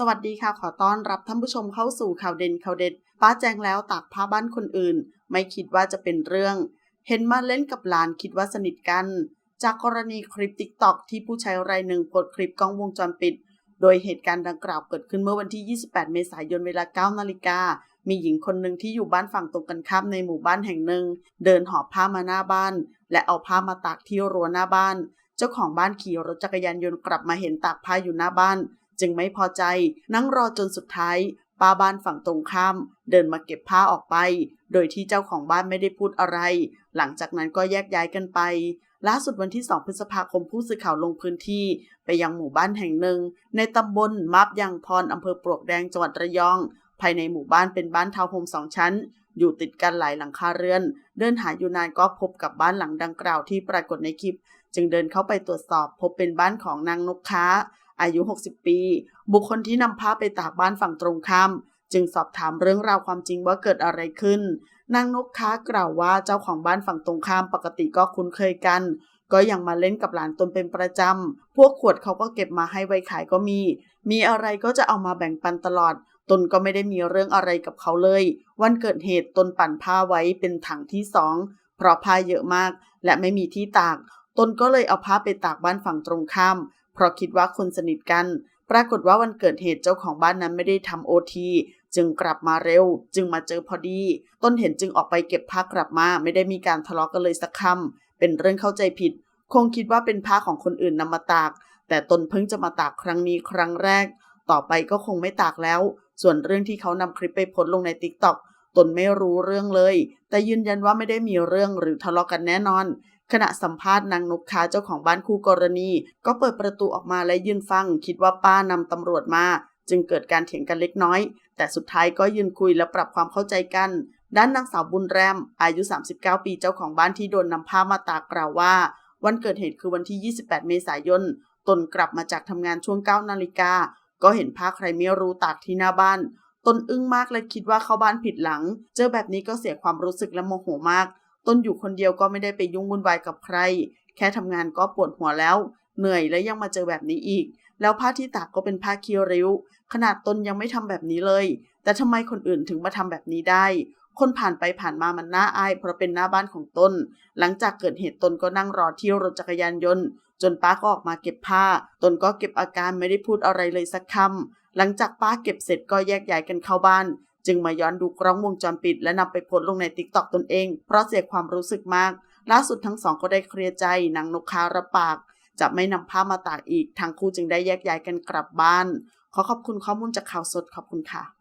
สวัสดีค่ะ ขอต้อนรับท่านผู้ชมเข้าสู่ข่าวเด่นข่าวเด็ด ป้าแจงแล้วตากผ้าบ้านคนอื่น ไม่คิดว่าจะเป็นเรื่อง เห็นมาเล่นกับหลานคิดว่าสนิทกัน จากกรณีคลิปติ๊กต็อกที่ผู้ใช้รายหนึ่งโพสคลิปกล้องวงจรปิด โดยเหตุการณ์ดังกล่าวเกิดขึ้นเมื่อวันที่ 28 เมษายนเวลา 9 นาฬิกา มีหญิงคนหนึ่งที่อยู่บ้านฝั่งตรงกันข้ามในหมู่บ้านแห่งหนึ่ง เดินหอบผ้ามาหน้าบ้าน และเอาผ้ามาตากที่รั้วหน้าบ้าน เจ้าของบ้านขี่รถจักรยานยนต์กลับมาเห็นตากผ้าอยู่หน้าบ้าน จึงไม่พอใจ นั่งรอจนสุดท้ายป้าบ้านฝั่งตรงข้าม เดินมาเก็บผ้าออกไป โดยที่เจ้าของบ้านไม่ได้พูดอะไร หลังจากนั้นก็แยกย้ายกันไป ล่าสุดวันที่ 2 พฤษภาคมผู้สื่อข่าวลงพื้นที่ ไปยังหมู่บ้านแห่งหนึ่ง ในตำบลมาบยางพรอำเภอปลวกแดงจังหวัดระยอง ภายในหมู่บ้านเป็นบ้านทาวน์โฮมสองชั้น อยู่ติดกันหลายหลังคาเรือน เดินหาอยู่นานก็พบกับบ้านหลังดังกล่าวที่ปรากฏในคลิป จึงเดินเข้าไปตรวจสอบพบเป็นบ้านของนางนกค้า อายุ 60 ปี บุคคลที่นำผ้าไปตากบ้านฝั่งตรงข้ามจึงสอบถามเรื่องราวความจริงว่าเกิดอะไรขึ้น นางนกค้ากล่าวว่าเจ้าของบ้านฝั่งตรงข้ามปกติก็คุ้นเคยกัน ก็ยังมาเล่นกับหลานตนเป็นประจำ พวกขวดเขาก็เก็บมาให้ไว้ขายก็มี มีอะไรก็จะเอามาแบ่งปันตลอด ตนก็ไม่ได้มีเรื่องอะไรกับเขาเลย วันเกิดเหตุตนปั่นผ้าไว้เป็นถังที่สอง เพราะผ้าเยอะมาก และไม่มีที่ตาก ตนก็เลยเอาผ้าไปตากบ้านฝั่งตรงข้าม เพราะคิดว่าคนสนิทกัน ปรากฏว่าวันเกิดเหตุเจ้าของบ้านนั้นไม่ได้ทำโอทีจึงกลับมาเร็ว จึงมาเจอพอดี ต้นเห็นจึงออกไปเก็บผ้ากลับมา ไม่ได้มีการทะเลาะกันเลยสักคำเป็นเรื่องเข้าใจผิด คงคิดว่าเป็นผ้าของคนอื่นนำมาตาก แต่ตนเพิ่งจะมาตากครั้งนี้ครั้งแรก ต่อไปก็คงไม่ตากแล้ว ส่วนเรื่องที่เขานำคลิปไปโพสต์ลงในติ๊กต็อกตนไม่รู้เรื่องเลย แต่ยืนยันว่าไม่ได้มีเรื่องหรือทะเลาะกันแน่นอน ขณะสัมภาษณ์นางนกค้าเจ้าของบ้านคู่กรณี ก็เปิดประตูออกมาและยืนฟัง คิดว่าป้านำตำรวจมา จึงเกิดการเถียงกันเล็กน้อย แต่สุดท้ายก็ยืนคุยและปรับความเข้าใจกัน ด้านนางสาวบุญแรม อายุ 39 ปีเจ้าของบ้านที่โดนนำผ้ามาตากกล่าวว่า วันเกิดเหตุคือวันที่ 28 เมษายนตนกลับมาจากทำงานช่วง 9 นาฬิกา ก็เห็นผ้าใครไม่รู้ตากที่หน้าบ้าน ตนอึ้งมากและคิดว่าเข้าบ้านผิดหลัง เจอแบบนี้ก็เสียความรู้สึกและโมโหมาก ตนอยู่คนเดียวก็ไม่ได้ไปยุ่งวุ่นวายกับใคร แค่ทำงานก็ปวดหัวแล้ว เหนื่อยและยังมาเจอแบบนี้อีก แล้วผ้าที่ตากก็เป็นผ้าเคียวริ้ว ขนาดตนยังไม่ทำแบบนี้เลย แต่ทำไมคนอื่นถึงมาทำแบบนี้ได้ คนผ่านไปผ่านมามันน่าอาย เพราะเป็นหน้าบ้านของตน หลังจากเกิดเหตุตนก็นั่งรอที่รถจักรยานยนต์ จนป้าก็ออกมาเก็บผ้า ตนก็เก็บอาการไม่ได้พูดอะไรเลยสักคำหลังจากป้าเก็บเสร็จก็แยกย้ายกันเข้าบ้าน จึงมาย้อนดูกล้องวงจรปิด และนำไปโพสต์ลงในติ๊กต็อกตนเอง เพราะเสียความรู้สึกมาก ล่าสุดทั้งสองก็ได้เคลียร์ใจนางนกคาระปาก จะไม่นำผ้ามาตากอีก ทั้งคู่จึงได้แยกย้ายกันกลับบ้าน ขอขอบคุณข้อมูลจากข่าวสดขอบคุณค่ะ